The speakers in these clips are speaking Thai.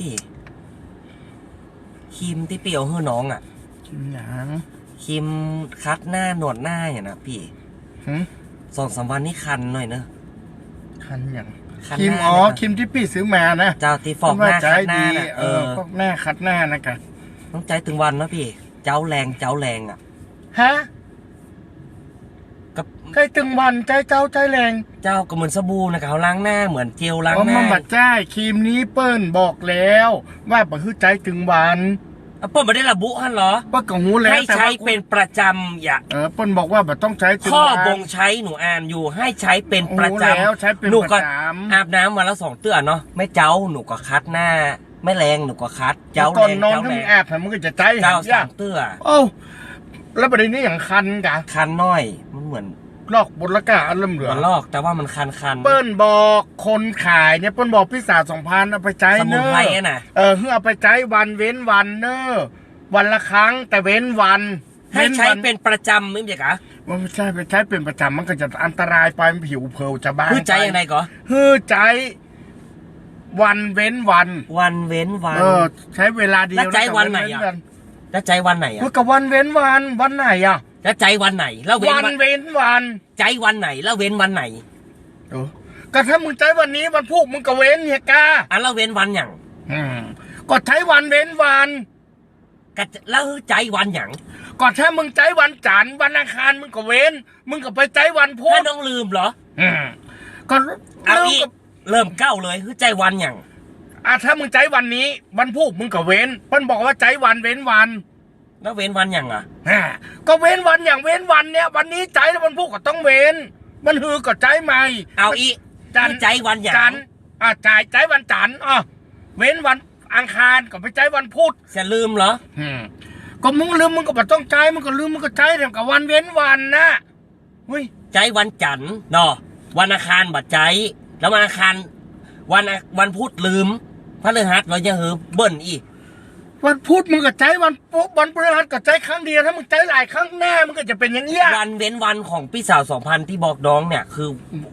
พี่ครีมที่เปียวให้น้องอะกินหยังครีมคัดหน้าหนวดหน้าอย่างนะพี่หึสองสามวันนี้คันหน่อยเนอะคันหยังคันครีมหน้าอ๋อเนี่ยครีมที่พี่ซื้อมานะเจ้าตีฟอกหน้าใช้คัดหน้าดีน่ะเอเอออพวกหน้าคัดหน้านะกันต้องใจถึงวันนะพี่ เจ้าแรงเจ้าแรงอะ ฮะ กับ ใจตึงวันใจเจ้าใจแรงเจ้าก็เหมือนสบู่นะเขาล้างหน้าเหมือนเจลล้างอ๋อหมัน้านบัดใจายครีมนี้เปิ้นบอกแล้ว ว่าบ่คือใจตึงวันอะเปิ้ลไม่ได้ระบุฮันเหรอเปิ้นก็หูแล้วให้แต่ใช้ว่าเป็นประจำอย่าเออเปิ้นบอกว่าบ่ต้องใช้ตึงข้อวันบ่งใช้หนูอ่านอยู่ ให้ใช้เป็นประจหูแล้วใช้เป็นำหนูปก็ระจำอาบน้ำวันละสองเตือนเนาะไม่เจ้าหนูก็คัดหน้าไม่แรงหนูก็คัด เจ้าก่แรอนงนอนเจ้าถ้าแรมึงงแอบให้มึงก็จะใจเจ้าหันสายามเตือโอ้าแล้วประเด็นนี้อย่างคันกะคันน้อยมัน เหมือนลอกบนละกะอันเริ่มเหลือมันลอกแต่ว่ามันคันคันเปิ้นบอกคนขายเนี่ยเปิ้นบอกพี่สาวสองพันเอาไปใช้สเนมุนอะไพรอะน่ะเออเพื่อเอาไปใช้วันเว้นวันเนอะวันละครั้งแต่เว้นวันให้ใช้ว้วัเป็นประจำไม่ใช่กะมันไม่ใช่ไปใช้เป็นประจำมันก็จะอันตรายไปมันผิวเพลจะบ้าคือใจอย่างไรก็ฮือใจวันเว้นวัน วันเว้นวันเออใช้เวลาเดียวแล้วใจวันไหนอะเว้แล้วใจวันไหนเว้อะเมื่อกับวันเว้นวันวันไหนอะ แล้วใจวันไหน แล้วเว้นวันวันเว้นวันใจวันไหน แล้วเว้นวันไหนเออก็ถ้ามึงใช้วันนี้วันพุกมึงก็เว้นเนี่ยกาอะแล้วเว้นวันอย่างอืมก็ใช้วันเว้นวันกะแล้วใจวันอย่างก็ถ้ามึงใช้วันจันทร์วันอังคารมึงก็เว้น มึงก็ไปใช้วันพุถ้าธน้องลืมเหรออืมก็เอาเริ่มอีกกับเริ่มเก้าเลยคือใจวันอย่างอะถ้ามึงใช้วันนี้วันพุธมึงก็เว้นเพิ่นบอกว่าใช้วันเว้นวัน แล้วเว้นวันอย่างอะอ่าก็เว้นวันอย่างเว้นวันเนี่ย วันนี้ใจแล้ววันพุธก็ต้องเว้น มันฮือก็ใจใหม่ เอาอีกจันทร์คือใจวันอย่างจันทร์อะจ่ายใจวันจันทร์อะเว้นวันอังคารก็ไปใช้วันพุธจะลืมเหรออืมก็มึงลืมมึงก็บ่ต้องใช้มึงก็ลืมมึงก็ใช้แต่กับวันเว้นวันนะเฮ้ยใจวันจันทร์เนาะวันอังคารบัดใจ แล้ววันอังคารวันอังวันพุธลืมพระฤหัสเราจะเหือเบิ่นอีก วันพุธมึงก็ใช้วันพุธวันพฤหัสก็ใช้ครั้งเดียวถ้ามึงใช้หลายครั้งหน้ามึงก็จะเป็นอย่างเงี้ย วันเว้นวันของพี่สาวสองพันที่บอกน้องเนี่ย คือ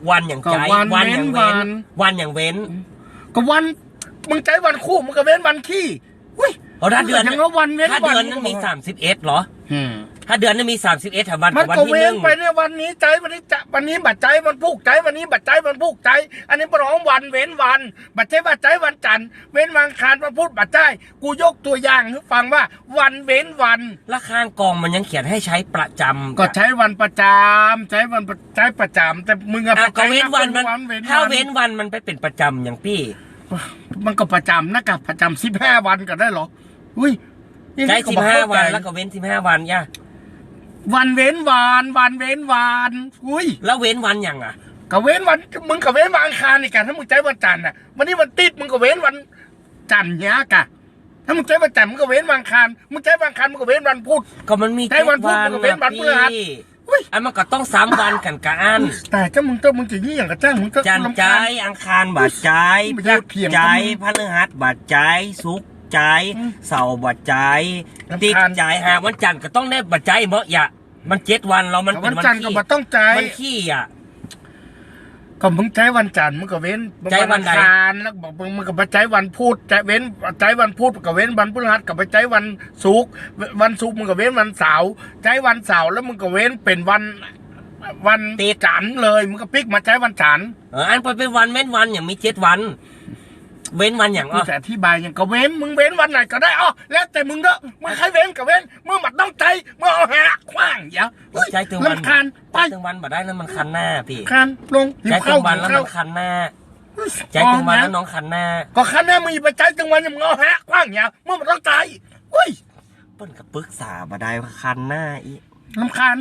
วันอย่างใจก็วันอย่างเว้เว้นนวันวันอย่างเว้นก็วันมึงใช้วันคู่มึงก็เว้นวันขี้อุ้ยเพราะถ้าเดือนยังว่าวันเว้นถ้าวันเดือนนั้นมีสามสิบเอ็ดเหรอ อืม ถ้าเดือนนั้นมีสามสิบเอ็ดวันมักับนวันก็ที่หเว้นึ่นงไปเนี่ยวันนี้ใจวันนี้จะวันนี้บัดใจวันพุกใจวันนี้บัดใจวันพุกใจ อันนี้ปร้องวันเว้นวัน บัดใจบัดใจวันจันทร์เว้นวันอังคารวันพุธบัดใจกูยกตัวอย่างให้ฟังว่าวันเว้นวันราคางกองมันยังเขียนให้ใช้ประจำก็ใช้วันประจำใช้วันประใช้ประจำแต่มึงอะอะก็ใช้เว้นวันมันเว้นถ้าวันเว้นวันมันไปเป็นประจำอย่างพี่ มันก็ประจำนะกับประจำสิบห้าวันก็ได้เหรออุ้ยนี่ใช้ก็สิอบกห้าเข้ใจวันแล้วก็เว้นสิบห้าวันย่า วันเว้นวัน วันเว้นวันอุ้ยแล้วเว้นวันอย่างอะก็เว้นวันมึงก็เว้นวันอังคารนี่กันถ้ามึงใช้วันจันทร์น่ะวันนี้วันติดมึงก็เว้นวันจันทร์เนี้ยกะถ้ามึงใช้วันจันทร์มึงก็เว้นวันอังคารมึงใช้วันอังคารมึงก็เว้นวันพุธก็มันมีใช้วันพุธมันก็เว้นวันพฤหัสพี่อุ้ยอันมันก็ต้องสามวันกันกะอัน แต่ถ้ามึงต้องมึงจะยี่อย่างกับจ้างมึงก็จันทร์รำใจคาญอังคารบาดใจไม่พุอยากธเถียงใจกับมึงพฤหัสบาดใจศุกร์ ใจอืมเสาร์บาดใจรำคาญ ติดใจหาวันจันทร์ก็ต้องได้บาดใจเหมาะอย่ามันเจ็ดวันเรามันเป็วันนวันจันทร์ก็ขี้มาต้องใจมันขี้อะ ก็มึงใช้วันจันทร์มึงก็เว้นใช้วันไหน อังคารแล้วบอกมึงมึงก็ไปใช้วันพุธใช้เว้นใช้วันพุธก็เว้นวันพฤหัสก็ไปใช้วันศุกร์วันศุกร์มึงก็เว้นวันเสาร์ใช้วันเสาร์แล้วมึงก็เว้นเป็นวันวันจันทร์เลยมึงก็พลิกมาใช้วันจันทร์ เอออันไปเป็นวันเว้นวันอย่างมีเจ็ดวัน เว้นวันอย่างกูอะจะอธิบายอย่างก็เว้นมึงเว้นวันไหนก็ได้อ๋อแล้วแต่มึงเด้อมึงใครเว้นก็เว้นมึงมัต้องใจมึงเอาหาขว้างอย่าเฮ้ยใจถึงวันลำคาญไปใจถึงวันบ่ได้แล้วมันคันหน้าพี่คานลงหิใจวถึข้าวงวันหิวแล้วข้ามัวนคันหน้าใจถึงวันแล้วน้องคันหน้าก็คันหน้ามึงอย่าไปใจถึงวันอย่ามึงเอาหาขว้างอย่ามึงมันต้องใจเฮ้ยเปิ้นกับปรึกษาบ่ได้ว่าคันหน้าอี ลำคาญ